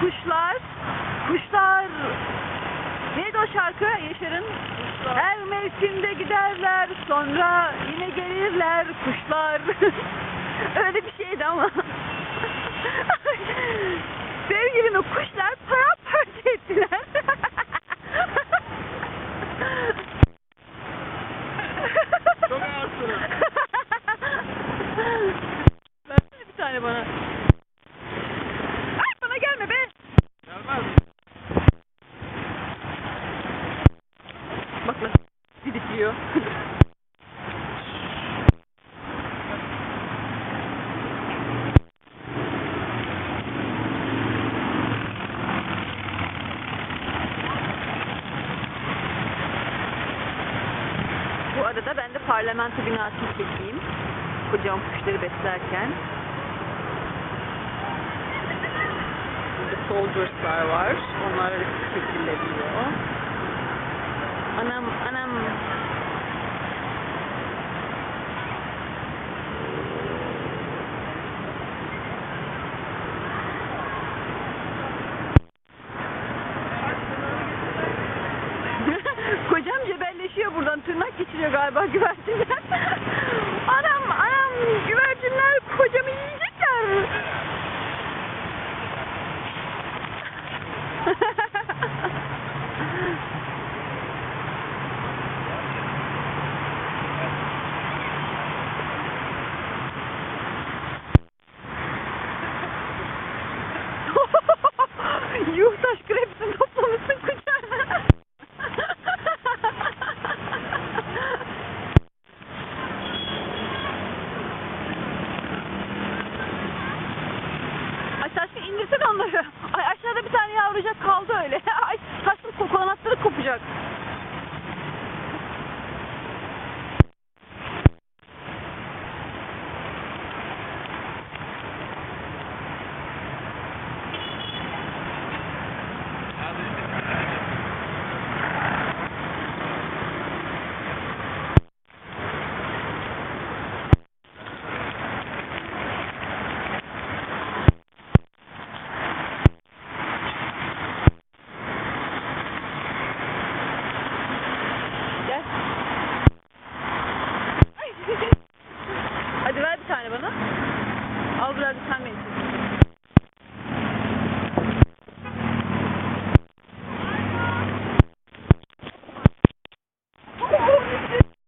kuşlar. Kuşlar. Neydi o şarkı Yaşar'ın? Her mevsimde giderler, sonra yine gelirler kuşlar. Öyle bir şeydi ama. yiyor. Bu arada ben de parlamento binasını çekeyim. Kocam kuşları beslerken. Burada soldiers'lar var. Onlar şekilleniyor. Anam, Kocam cebelleşiyor buradan. Tırnak geçiriyor galiba güvercinden. anam, anam. Güvercinler Ay Taşkın indirsene onları. Ay aşağıda bir tane yavrucak kaldı öyle. Ay Taşkın kokonatları kopacak. Doug Tongue